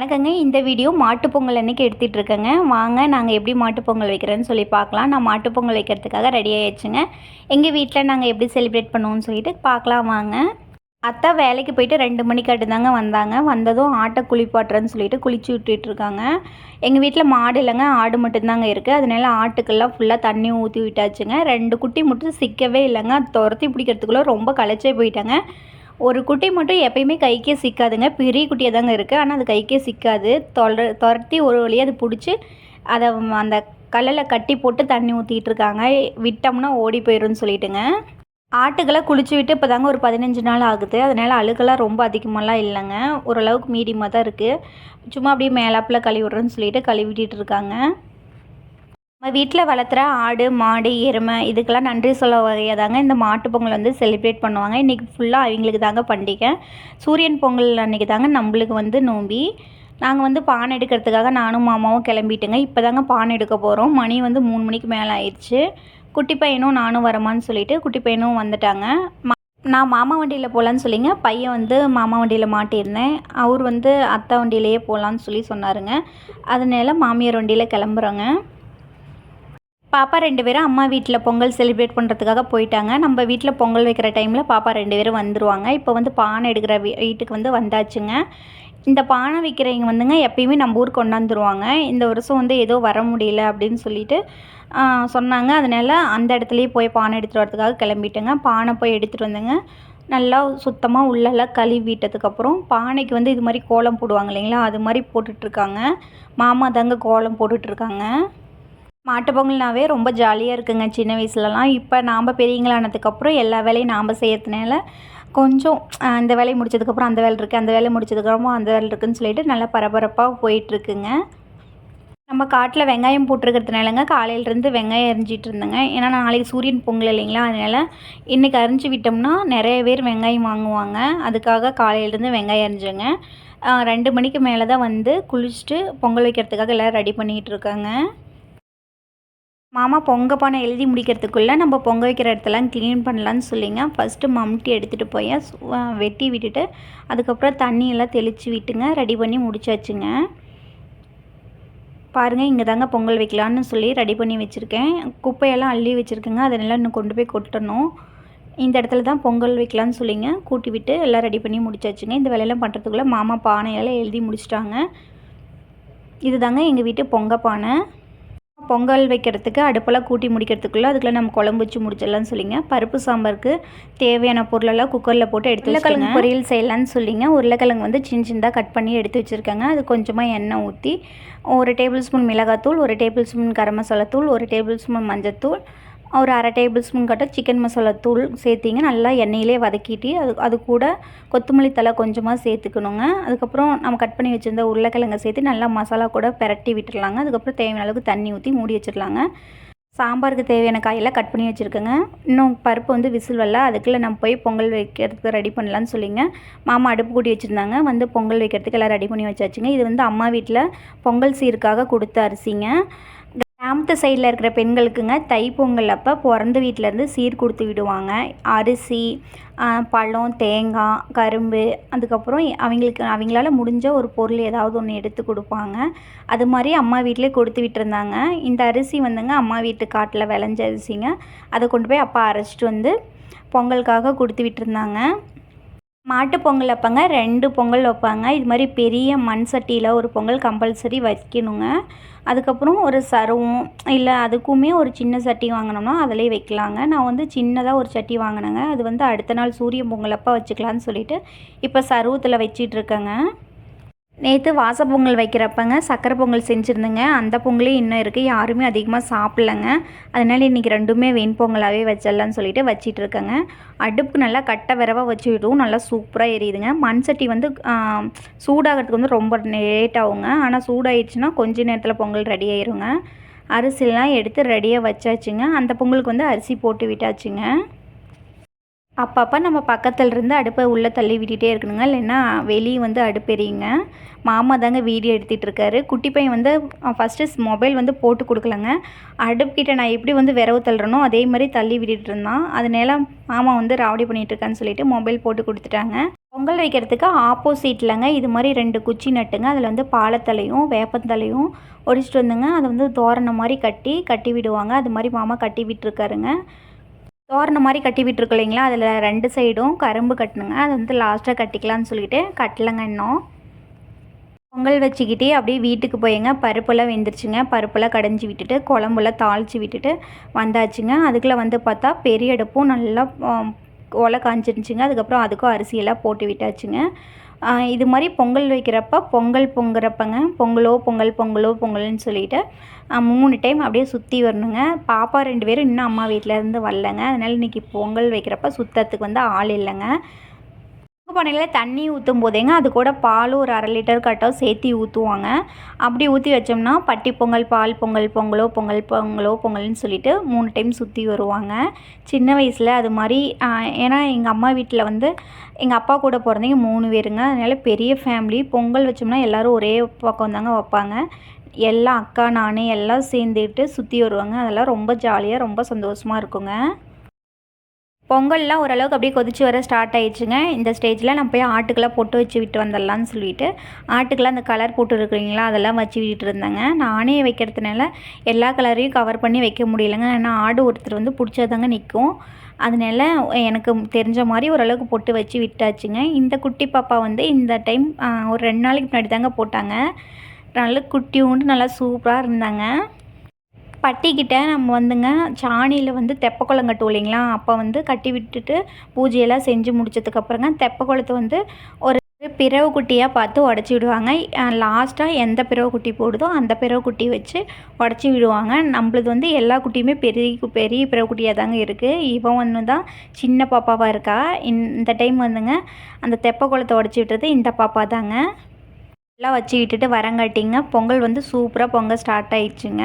வணக்கங்க. இந்த வீடியோ மாட்டுப்பொங்கல் அன்றைக்கி எடுத்துகிட்டு இருக்கேங்க வாங்க நாங்கள் எப்படி மாட்டுப்பொங்கல் வைக்கிறேன்னு சொல்லி பார்க்கலாம். நான் மாட்டுப்பொங்கல் வைக்கிறதுக்காக ரெடி ஆயிடுச்சுங்க. எங்கள் வீட்டில் நாங்கள் எப்படி செலிப்ரேட் பண்ணுவோம்னு சொல்லிட்டு பார்க்கலாம் வாங்க. அத்தை வேலைக்கு போயிட்டு ரெண்டு மணிக்காட்டு தாங்க வந்தாங்க. வந்ததும் ஆட்டை குளிப்பாட்டுறேன்னு சொல்லிட்டு குளிச்சு விட்டுட்டு இருக்காங்க எங்கள் வீட்டில் மாடு இல்லைங்க. ஆடு மட்டும்தாங்க இருக்குது அதனால ஆட்டுக்கெல்லாம் ஃபுல்லாக தண்ணி ஊற்றி விட்டாச்சுங்க. ரெண்டு குட்டி மட்டும் சிக்கவே இல்லைங்க. துரத்தி பிடிக்கிறதுக்குள்ளே ரொம்ப களைச்சே போயிட்டாங்க. ஒரு குட்டி மட்டும் எப்பயுமே கைக்கே சிக்காதுங்க. பெரிய குட்டியாக தாங்க இருக்குது ஆனால் அது கைக்கே சிக்காது. தொலை துரத்தி ஒரு வழியாக அது பிடிச்சி அதை அந்த கல்லில் கட்டி போட்டு தண்ணி ஊற்றிட்டு இருக்காங்க விட்டோம்னா ஓடி போயிடும்னு சொல்லிட்டுங்க. ஆட்டுக்கெல்லாம் குளிச்சு விட்டு இப்போ தாங்க ஒரு பதினஞ்சு நாள் ஆகுது. அதனால் அழுக்கெல்லாம் ரொம்ப அதிகமாகலாம் இல்லைங்க. ஓரளவுக்கு மீடியமாக தான் இருக்குது சும்மா அப்படியே மேலாப்பில் கழுவி விட்றேன்னு சொல்லிட்டு கழுவிட்டு இருக்காங்க. நம்ம வீட்டில் வளர்த்துற ஆடு மாடு எருமை இதுக்கெல்லாம் நன்றி சொல்ல வகையாக தாங்க இந்த மாட்டு பொங்கல் வந்து செலிப்ரேட் பண்ணுவாங்க. இன்றைக்கி ஃபுல்லாக அவங்களுக்கு தாங்க பண்டிகை. சூரியன் பொங்கல் அன்றைக்கி தாங்க நம்மளுக்கு வந்து நோம்பி. நாங்கள் வந்து பானை எடுக்கிறதுக்காக நானும் மாமாவும் கிளம்பிட்டுங்க. இப்போ தாங்க பானை எடுக்க போகிறோம் மணி வந்து மூணு மணிக்கு மேலே ஆயிடுச்சு. குட்டி பையனும் நானும் வரமான்னு சொல்லிட்டு குட்டி பையனும் வந்துட்டாங்க. மா- நான் மாமா வண்டியில் போகலான்னு சொல்லிங்க. பையன் வந்து மாமா வண்டியில் மாட்டியிருந்தேன். அவர் வந்து அத்தை வண்டியிலேயே போகலான்னு சொல்லி சொன்னாருங்க. அதனால மாமியார் வண்டியில் கிளம்புறோங்க. பாப்பா ரெண்டு பேரும் அம்மா வீட்டில் பொங்கல் செலிப்ரேட் பண்ணுறதுக்காக போயிட்டாங்க. நம்ம வீட்டில் பொங்கல் வைக்கிற டைமில் பாப்பா ரெண்டு பேரும் வந்துடுவாங்க இப்போ வந்து பானை எடுக்கிற வீ- வீட்டுக்கு வந்து வந்தாச்சுங்க. இந்த பானை விற்கிறவங்க வந்துங்க எப்பயுமே நம்ம ஊருக்கு கொண்டாந்துருவாங்க. இந்த வருஷம் வந்து ஏதோ வர முடியல அப்படின்னு சொல்லிட்டு சொன்னாங்க. அதனால் அந்த இடத்துலையே போய் பானை எடுத்துகிட்டு வரதுக்காக கிளம்பிட்டேங்க. பானை போய் எடுத்துகிட்டு வந்தேங்க. நல்லா சுத்தமாக உள்ளெல்லாம் கழுவி விட்டதுக்கப்புறம் பானைக்கு வந்து இது மாதிரி கோலம் போடுவாங்க இல்லைங்களா? அது மாதிரி போட்டுட்ருக்காங்க மாமா தாங்க கோலம் போட்டுட்ருக்காங்க மாட்டு பொங்கல்னாவே ரொம்ப ஜாலியாக இருக்குங்க. சின்ன வயசுலலாம் இப்போ நாம் பெரியவங்களானதுக்கப்புறம் எல்லா வேலையும் நாம் செய்யறதுனால கொஞ்சம் அந்த இந்த வேலையை முடிச்சதுக்கப்புறம் அந்த வேலை இருக்குது அந்த வேலையை முடிச்சதுக்கப்புறமா அந்த வேலை இருக்குதுன்னு சொல்லிட்டு நல்லா பரபரப்பாக போயிட்டுருக்குங்க. நம்ம காட்டில் வெங்காயம் போட்டிருக்கிறதுனாலங்க காலையிலேருந்து வெங்காயம் அரிஞ்சிட்டு இருந்தேங்க. ஏன்னா நாளைக்கு சூரியன் பொங்கல் இல்லைங்களா? அதனால இன்றைக்கி அரிஞ்சு விட்டோம்னா நிறைய பேர் வெங்காயம் வாங்குவாங்க. அதுக்காக காலையிலேருந்து வெங்காயம் அரிஞ்சேங்க ரெண்டு மணிக்கு மேலே தான் வந்து குளிச்சுட்டு பொங்கல் வைக்கிறதுக்காக எல்லோரும் ரெடி பண்ணிகிட்டு இருக்காங்க. மாமா பொங்க பானை எழுதி முடிக்கிறதுக்குள்ளே நம்ம பொங்க வைக்கிற இடத்தெல்லாம் க்ளீன் பண்ணலான்னு சொல்லிங்க. ஃபஸ்ட்டு மம்டி எடுத்துகிட்டு போய் சு- வெட்டி விட்டுட்டு அதுக்கப்புறம் தண்ணியெல்லாம் தெளித்து விட்டுங்க. ரெடி பண்ணி முடிச்சாச்சுங்க. பாருங்கள் இங்கே தாங்க பொங்கல் வைக்கலான்னு சொல்லி ரெடி பண்ணி வச்சுருக்கேன். குப்பையெல்லாம் அள்ளி வச்சுருக்கேங்க. அதெல்லாம் இன்னும் கொண்டு போய் கொட்டணும். இந்த இடத்துல தான் பொங்கல் வைக்கலான்னு சொல்லிங்க. கூட்டி விட்டு எல்லாம் ரெடி பண்ணி முடிச்சாச்சுங்க. இந்த வேலையெல்லாம் பண்ணுறதுக்குள்ளே மாமா பானையெல்லாம் எழுதி முடிச்சிட்டாங்க. இதுதாங்க எங்கள் வீட்டு பொங்க பானை. பொங்கல் வைக்கிறதுக்கு அடுப்பெல்லாம் கூட்டி முடிக்கிறதுக்குள்ளே அதுக்குள்ளே நம்ம குழம்பு வச்சு முடிச்சிடலாம்னு சொல்லிங்க. பருப்பு சாம்பாருக்கு தேவையான பொருளெல்லாம் குக்கரில் போட்டு எடுத்து உருளைக்கிழங்கு பொரியல் செய்யலாம்னு சொல்லிங்க. உருளைக்கிழங்கு வந்து சின்ன சின்னதாக கட் பண்ணி எடுத்து வச்சுருக்கேங்க. அது கொஞ்சமாக எண்ணெய் ஊற்றி ஒரு டேபிள் ஸ்பூன் மிளகாத்தூள் ஒரு டேபிள் ஸ்பூன் கரம் மசாலா தூள் ஒரு டேபிள் ஸ்பூன் மஞ்சத்தூள் ஒரு அரை டேபிள் ஸ்பூன் கட்ட சிக்கன் மசாலா தூள் சேர்த்திங்க. நல்லா எண்ணெயிலே வதக்கிட்டு அது அது கூட கொத்தமல்லி தலை கொஞ்சமாக சேர்த்துக்கணுங்க. அதுக்கப்புறம் நம்ம கட் பண்ணி வச்சுருந்த உருளைக்கிழங்க சேர்த்து நல்லா மசாலா கூட பெரட்டி விட்டுடலாங்க அதுக்கப்புறம் தேவையான அளவுக்கு தண்ணி ஊற்றி மூடி வச்சிடலாங்க. சாம்பாருக்கு தேவையான காயெல்லாம் கட் பண்ணி வச்சுருக்கேங்க. இன்னும் பருப்பு வந்து விசில் வரல. அதுக்குள்ளே நம்ம போய் பொங்கல் வைக்கிறதுக்கு ரெடி பண்ணலான்னு சொல்லிங்க. மாமா அடுப்பு கூட்டி வச்சுருந்தாங்க. வந்து பொங்கல் வைக்கிறதுக்கு எல்லாம் ரெடி பண்ணி வச்சாச்சுங்க. இது வந்து அம்மா வீட்டில் பொங்கல் சீருக்காக கொடுத்த அரிசிங்க. கிராமத்து சைடில் இருக்கிற பெண்களுக்குங்க தைப்பொங்கல் அப்போ பிறந்த வீட்டிலேருந்து சீர் கொடுத்து விடுவாங்க. அரிசி பழம் தேங்காய் கரும்பு அதுக்கப்புறம் அவங்களுக்கு அவங்களால முடிஞ்ச ஒரு பொருள் ஏதாவது ஒன்று எடுத்து கொடுப்பாங்க. அது மாதிரி அம்மா வீட்டிலே கொடுத்து விட்டுருந்தாங்க. இந்த அரிசி வந்துங்க அம்மா வீட்டு காட்டில் விளைஞ்ச அரிசிங்க. அதை கொண்டு போய் அப்பா அரைச்சிட்டு வந்து பொங்கலுக்காக கொடுத்து விட்டுருந்தாங்க. மாட்டு பொங்கல் வைப்பாங்க ரெண்டு பொங்கல் வைப்பாங்க. இது மாதிரி பெரிய மண் சட்டியில் ஒரு பொங்கல் கம்பல்சரி வைக்கணுங்க. அதுக்கப்புறம் ஒரு சருவம் இல்லை அதுக்குமே ஒரு சின்ன சட்டி வாங்கினோம்னா அதிலே வைக்கலாங்க. நான் வந்து சின்னதாக ஒரு சட்டி வாங்கினேங்க. அது வந்து அடுத்த நாள் சூரிய பொங்கல் அப்போ வச்சுக்கலான்னு சொல்லிட்டு இப்போ சருவத்தில் வச்சிட்ருக்கேங்க நேற்று வாச பொங்கல் வைக்கிறப்பங்க சக்கரை பொங்கல் செஞ்சுருந்தேங்க. அந்த பொங்கலே இன்னும் இருக்குது யாருமே அதிகமாக சாப்பிட்லங்க. அதனால் இன்றைக்கி ரெண்டுமே வெண் பொங்கலாகவே வச்சிடலான்னு சொல்லிட்டு வச்சிட்டு இருக்கேங்க. அடுப்புக்கு நல்லா கட்டை விரவாக வச்சு நல்லா சூப்பராக எரியுதுங்க. மண் சட்டி வந்து சூடாகிறதுக்கு வந்து ரொம்ப லேட் ஆகுங்க. ஆனால் சூடாயிடுச்சுன்னா கொஞ்ச நேரத்தில் பொங்கல் ரெடி ஆயிருங்க. அரிசிலாம் எடுத்து ரெடியாக வச்சாச்சுங்க. அந்த பொங்கலுக்கு வந்து அரிசி போட்டு விட்டாச்சுங்க. அப்பப்போ நம்ம பக்கத்தில் இருந்து அடுப்பை உள்ளே தள்ளி விட்டுட்டே இருக்கணுங்க. இல்லைன்னா வெளியே வந்து அடுப்பெரியுங்க மாமா தாங்க வீடியோ எடுத்துகிட்டு இருக்காரு. குட்டி பையன் வந்து ஃபஸ்ட்டு மொபைல் வந்து போட்டு கொடுக்கலங்க. அடுப்புக்கிட்ட நான் எப்படி வந்து விரவு தள்ளுறனோ அதே மாதிரி தள்ளி விட்டுட்டு இருந்தான். அதனால மாமா வந்து ராவடி பண்ணிட்டு இருக்கான்னு சொல்லிட்டு மொபைல் போட்டு கொடுத்துட்டாங்க. பொங்கல் வைக்கிறதுக்கு ஆப்போசிட்லங்க இது மாதிரி ரெண்டு குச்சி நட்டுங்க. அதில் வந்து பாலத்தலையும் வேப்பந்தலையும் ஒடிச்சிட்டு வந்துங்க. அதை வந்து தோரணம் மாதிரி கட்டி கட்டி விடுவாங்க. அது மாதிரி மாமா கட்டி விட்டுருக்காருங்க. தோரணம் மாதிரி கட்டி விட்டுருக்கு இல்லைங்களா? அதில் ரெண்டு சைடும் கரும்பு கட்டணுங்க. அது வந்து லாஸ்ட்டாக கட்டிக்கலாம்னு சொல்லிட்டு கட்டலைங்க இன்னும். பொங்கல் வச்சுக்கிட்டே அப்படியே வீட்டுக்கு போயிங்க. பருப்பெல்லாம் வெந்துருச்சுங்க. பருப்பெல்லாம் கடைஞ்சி விட்டுட்டு குழம்புலாம் தாளித்து விட்டுட்டு வந்தாச்சுங்க. அதுக்குள்ளே வந்து பார்த்தா பெரிய அடுப்பும் நல்லா ஒலை காஞ்சிருந்துச்சுங்க. அதுக்கப்புறம் அதுக்கும் அரிசியெல்லாம் போட்டு விட்டாச்சுங்க. இது மாதிரி பொங்கல் வைக்கிறப்ப பொங்கல் பொங்குறப்பங்க பொங்கலோ பொங்கல் பொங்கலோ பொங்கல்னு சொல்லிட்டு மூணு டைம் அப்படியே சுற்றி வரணுங்க. பாப்பா ரெண்டு பேரும் இன்னும் அம்மா வீட்டிலேருந்து வரலங்க. அதனால் இன்றைக்கி பொங்கல் வைக்கிறப்ப சுத்தத்துக்கு வந்து ஆள் இல்லைங்க. பானையில் தண்ணி ஊற்றும் போதேங்க அது கூட பால் ஒரு அரை லிட்டர் கட்டோ சேர்த்து ஊற்றுவாங்க அப்படி ஊற்றி வச்சோம்னா பட்டி பொங்கல் பால் பொங்கல் பொங்கலோ பொங்கல் பொங்கலோ பொங்கல்னு சொல்லிட்டு மூணு டைம் சுற்றி வருவாங்க. சின்ன வயசில் அது மாதிரி ஏன்னா எங்கள் அம்மா வீட்டில் வந்து எங்கள் அப்பா கூட பிறந்தவங்க மூணு பேருங்க. அதனால் பெரிய ஃபேமிலி பொங்கல் வச்சோம்னா எல்லோரும் ஒரே பக்கம் தாங்க வைப்பாங்க. எல்லாம் அக்கா நான் எல்லாம் சேர்ந்துட்டு சுற்றி வருவாங்க. அதெல்லாம் ரொம்ப ஜாலியாக ரொம்ப சந்தோஷமாக இருக்குங்க. பொங்கல்லாம் ஓரளவுக்கு அப்படியே கொதிச்சு வர ஸ்டார்ட் ஆயிடுச்சுங்க. இந்த ஸ்டேஜில் நம்ம போய் ஆட்டுக்கெல்லாம் பொட்டு வச்சு விட்டு வந்துடலான்னு சொல்லிட்டு ஆட்டுக்கெல்லாம் அந்த கலர் போட்டு இருக்கிறீங்களா அதெல்லாம் வச்சு விட்டுட்டு இருந்தேங்க. நானே வைக்கிறதுனால எல்லா கலரையும் கவர் பண்ணி வைக்க முடியலங்க. ஏன்னா ஆடு ஒருத்தர் வந்து பிடிச்சதாங்க நிற்கும் அதனால எனக்கு தெரிஞ்ச மாதிரி ஓரளவுக்கு பொட்டு வச்சு விட்டாச்சுங்க. இந்த குட்டி பாப்பா வந்து இந்த டைம் ஒரு ரெண்டு நாளைக்கு முன்னாடி தாங்க போட்டாங்க. நல்ல குட்டி உண்டு நல்லா சூப்பராக இருந்தாங்க. பட்டிக்கிட்ட நம்ம வந்துங்க சாணியில் வந்து தெப்பக்குளம் கட்டுவோம் இல்லைங்களா? அப்போ வந்து கட்டி விட்டுட்டு பூஜையெல்லாம் செஞ்சு முடிச்சதுக்கப்புறங்க தெப்பக்குளத்தை வந்து ஒரு பிறவு குட்டியாக பார்த்து உடச்சி விடுவாங்க. லாஸ்ட்டாக எந்த பிறவு குட்டி போடுதோ அந்த பிறவு குட்டி வச்சு உடச்சி விடுவாங்க. நம்மளது வந்து எல்லா குட்டியுமே பெரிய பெரிய பிறவு குட்டியாக தாங்க இருக்குது இவன் ஒன்று தான் சின்ன பாப்பாவாக இருக்கா? இந்த டைம் வந்துங்க அந்த தெப்பக்குளத்தை உடச்சி விட்டுறது இந்த பாப்பா தாங்க. எல்லாம் வச்சு விட்டுட்டு வரங்காட்டிங்க பொங்கல் வந்து சூப்பராக பொங்கல் ஸ்டார்ட் ஆயிடுச்சுங்க.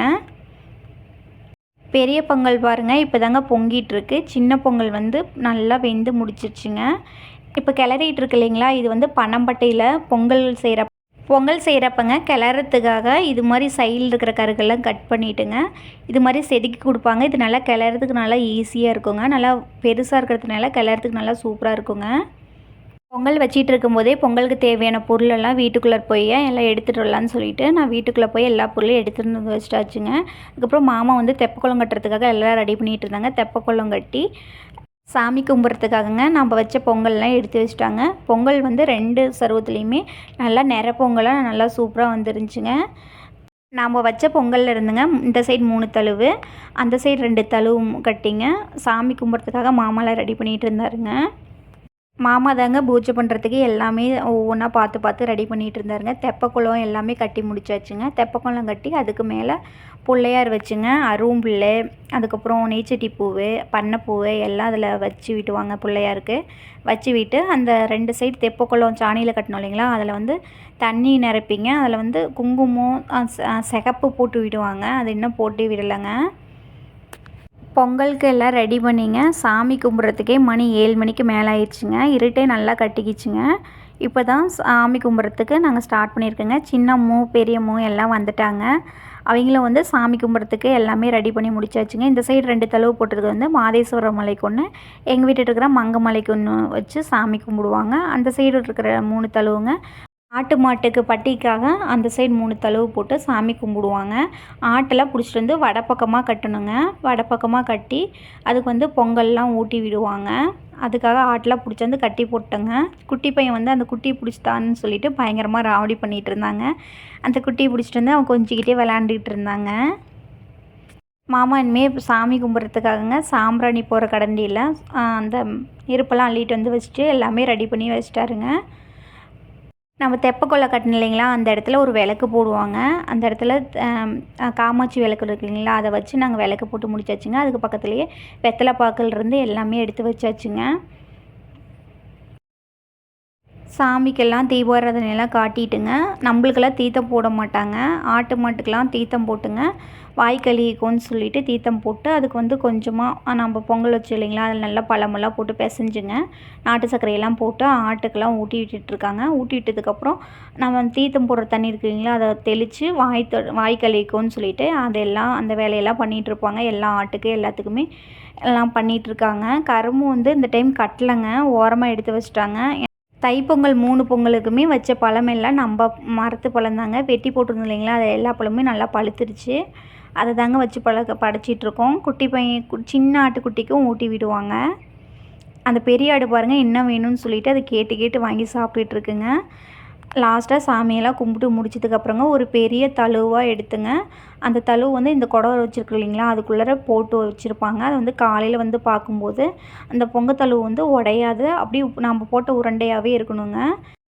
பெரிய பொங்கல் பாருங்கள் இப்போ தாங்க பொங்கிட்டுருக்கு சின்ன பொங்கல் வந்து நல்லா வெந்து முடிச்சிருச்சுங்க. இப்போ கிளறிட்டு இருக்கு இல்லைங்களா இது வந்து பனம்பட்டையில் பொங்கல் செய்கிற பொங்கல் செய்கிறப்பங்க கிளறத்துக்காக இது மாதிரி சைடில் இருக்கிற கருகெல்லாம் கட் பண்ணிவிட்டுங்க இது மாதிரி செதுக்கி கொடுப்பாங்க. இது நல்லா கிளறதுக்கு நல்லா ஈஸியாக இருக்குங்க. நல்லா பெருசாக இருக்கிறதுனால கிளறதுக்கு நல்லா சூப்பராக இருக்குங்க. பொங்கல் வச்சிட்டு இருக்கும்போதே பொங்கலுக்கு தேவையான பொருளெல்லாம் வீட்டுக்குள்ளே போய் எல்லாம் எடுத்துகிட்டு வரலான்னு சொல்லிட்டு நான் வீட்டுக்குள்ளே போய் எல்லா பொருளையும் எடுத்துகிட்டு வந்து வச்சிட்டாச்சுங்க. அதுக்கப்புறம் மாமா வந்து தெப்பக்குளம் கட்டுறதுக்காக எல்லாம் ரெடி பண்ணிகிட்டு இருந்தாங்க தெப்பக்குளம் கட்டி சாமி கும்பிட்றதுக்காகங்க நம்ம வச்ச பொங்கல்லாம் எடுத்து வச்சுட்டாங்க. பொங்கல் வந்து ரெண்டு சருவத்துலேயுமே நல்லா நிற பொங்கலாக நல்லா சூப்பராக வந்துருந்துச்சுங்க. நாம் வச்ச பொங்கலில் இருந்துங்க இந்த சைடு மூணு தழுவு அந்த சைடு ரெண்டு தழுவு கட்டிங்க. சாமி கும்பிட்றதுக்காக மாமாலாம் ரெடி பண்ணிகிட்டு இருந்தாருங்க மாமா தாங்க பூஜை பண்ணுறதுக்கு எல்லாமே ஒவ்வொன்றா பார்த்து பார்த்து ரெடி பண்ணிகிட்டு இருந்தாருங்க. தெப்பக்குளம் எல்லாமே கட்டி முடிச்சாச்சுங்க. தெப்பக்குளம் கட்டி அதுக்கு மேலே பிள்ளையார் வச்சுங்க அரும்பிள்ளை அதுக்கப்புறம் நெய்ச்சட்டி பூவு பண்ணைப்பூவு எல்லாம் அதில் வச்சு விட்டுவாங்க பிள்ளையாருக்கு. வச்சு விட்டு அந்த ரெண்டு சைடு தெப்பக்குளம் சாணியில் கட்டணும் இல்லைங்களா? அதில் வந்து தண்ணி நிரப்பிங்க. அதில் வந்து குங்குமம் சிகப்பு போட்டு விடுவாங்க. அது இன்னும் போட்டு விடலைங்க. பொங்கலுக்கு எல்லாம் ரெடி பண்ணிங்க. சாமி கும்பிட்றதுக்கே மணி ஏழு மணிக்கு மேலே ஆயிடுச்சுங்க இருட்டே நல்லா கட்டிக்கிச்சுங்க. இப்போ தான் சாமி கும்பிட்றதுக்கு நாங்கள் ஸ்டார்ட் பண்ணியிருக்கோங்க. சின்னம்மு பெரியம்மும் எல்லாம் வந்துட்டாங்க. அவங்களும் வந்து சாமி கும்பிட்றதுக்கு எல்லாமே ரெடி பண்ணி முடிச்சாச்சுங்க. இந்த சைடு ரெண்டு தழுவு போட்டதுக்கு வந்து மாதேஸ்வர மலைக்கு ஒன்று எங்கள் வீட்டில் இருக்கிற மங்க மலைக்கு ஒன்று வச்சு சாமி கும்பிடுவாங்க. அந்த சைடு இருக்கிற மூணு தழுவுங்க. ஆட்டு மாட்டுக்கு பட்டிக்காக அந்த சைடு மூணு தழுவு போட்டு சாமி கும்பிடுவாங்க. ஆட்டெல்லாம் பிடிச்சிட்டு வந்து வடப்பக்கமாக கட்டணுங்க. வடப்பக்கமாக கட்டி அதுக்கு வந்து பொங்கல்லாம் ஊட்டி விடுவாங்க. அதுக்காக ஆட்டெல்லாம் பிடிச்சி வந்து கட்டி போட்டோங்க. குட்டி பையன் வந்து அந்த குட்டியை பிடிச்சிட்டான்னு சொல்லிட்டு பயங்கரமாக ராவடி பண்ணிகிட்டு இருந்தாங்க. அந்த குட்டியை பிடிச்சிட்டு வந்து அவன் கொஞ்சிக்கிட்டே விளாண்டுக்கிட்டு இருந்தாங்க. மாமா இனிமேல் சாமி கும்பிட்றதுக்காகங்க சாம்பிராணி போகிற கடண்டியில் அந்த இருப்பெல்லாம் அள்ளிட்டு வந்து வச்சுட்டு எல்லாமே ரெடி பண்ணி வச்சிட்டாருங்க. நம்ம தெப்பக்கொல்லை கட்டணும் இல்லைங்களா? அந்த இடத்துல ஒரு விளக்கு போடுவாங்க. அந்த இடத்துல காமாட்சி விளக்கு இருக்கு இல்லைங்களா? அதை வச்சு நாங்கள் விளக்கு போட்டு முடிச்சாச்சுங்க. அதுக்கு பக்கத்துலேயே வெத்தலை பாக்கல் இருந்து எல்லாமே எடுத்து வச்சாச்சுங்க. சாமிக்கெல்லாம் தீபாராதனையெல்லாம் காட்டிட்டுங்க. நம்மளுக்கெல்லாம் தீர்த்தம் போட மாட்டாங்க. ஆட்டு மாட்டுக்கெல்லாம் தீர்த்தம் போட்டுங்க. வாய்க்கழிக்கும்னு சொல்லிட்டு தீர்த்தம் போட்டு அதுக்கு வந்து கொஞ்சமாக நம்ம பொங்கல் வச்சு இல்லைங்களா அதில் நல்லா பழமெல்லாம் போட்டு பிசைஞ்சுங்க. நாட்டு சர்க்கரையெல்லாம் போட்டு ஆட்டுக்கெல்லாம் ஊட்டி விட்டுட்ருக்காங்க. ஊட்டி விட்டதுக்கப்புறம் நம்ம தீர்த்தம் போடுற தண்ணி இருக்கு இல்லைங்களா அதை தெளித்து வாய் தொ வாய் சொல்லிட்டு அதெல்லாம் அந்த வேலையெல்லாம் பண்ணிகிட்ருப்பாங்க. எல்லா ஆட்டுக்கு எல்லாத்துக்குமே எல்லாம் பண்ணிகிட்ருக்காங்க. கரும்பு வந்து இந்த டைம் கட்டலைங்க. ஓரமாக எடுத்து வச்சுட்டாங்க. தைப்பொங்கல் மூணு பொங்கலுக்குமே வச்ச பழமெல்லாம் நம்ம மரத்து பழம் தாங்க வெட்டி போட்டிருந்தோம் இல்லைங்களா? அது எல்லா பழமுமே நல்லா பழுத்துருச்சு. அதை தாங்க வச்சு பழக்க படைச்சிட்ருக்கோம். குட்டி பையன் சின்ன ஆட்டுக்குட்டிக்கும் ஊட்டி விடுவாங்க. அந்த பெரிய ஆடு பாருங்கள் என்ன வேணும்னு சொல்லிட்டு அதை கேட்டு கேட்டு வாங்கி சாப்பிட்டுட்ருக்குங்க. லாஸ்ட்டாக சாமியெல்லாம் கும்பிட்டு முடிச்சதுக்கப்புறங்க ஒரு பெரிய தழுவாக எடுத்துங்க. அந்த தழுவு வந்து இந்த குடம் வச்சுருக்கு இல்லைங்களா? அதுக்குள்ளே போட்டு வச்சுருப்பாங்க. அது வந்து காலையில் வந்து பார்க்கும்போது அந்த பொங்க தழுவு வந்து உடையாது. அப்படியே நம்ம போட்ட உருண்டையாகவே இருக்கணுங்க.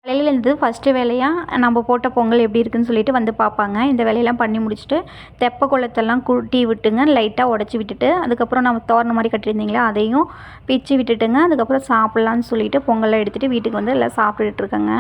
காலையில் இருந்து ஃபஸ்ட்டு வேலையாக நம்ம போட்ட பொங்கல் எப்படி இருக்குன்னு சொல்லிட்டு வந்து பார்ப்பாங்க. இந்த வேலையெல்லாம் பண்ணி முடிச்சுட்டு தெப்ப குளத்தெல்லாம் குட்டி விட்டுங்க. லைட்டாக உடச்சி விட்டுட்டு அதுக்கப்புறம் நம்ம தோரணம் மாதிரி கட்டியிருந்தீங்களா? அதையும் பிச்சு விட்டுட்டுங்க. அதுக்கப்புறம் சாப்பிட்லான்னு சொல்லிட்டு பொங்கலை எடுத்துகிட்டு வீட்டுக்கு வந்து எல்லாம் சாப்பிட்டுட்டு இருக்கேங்க.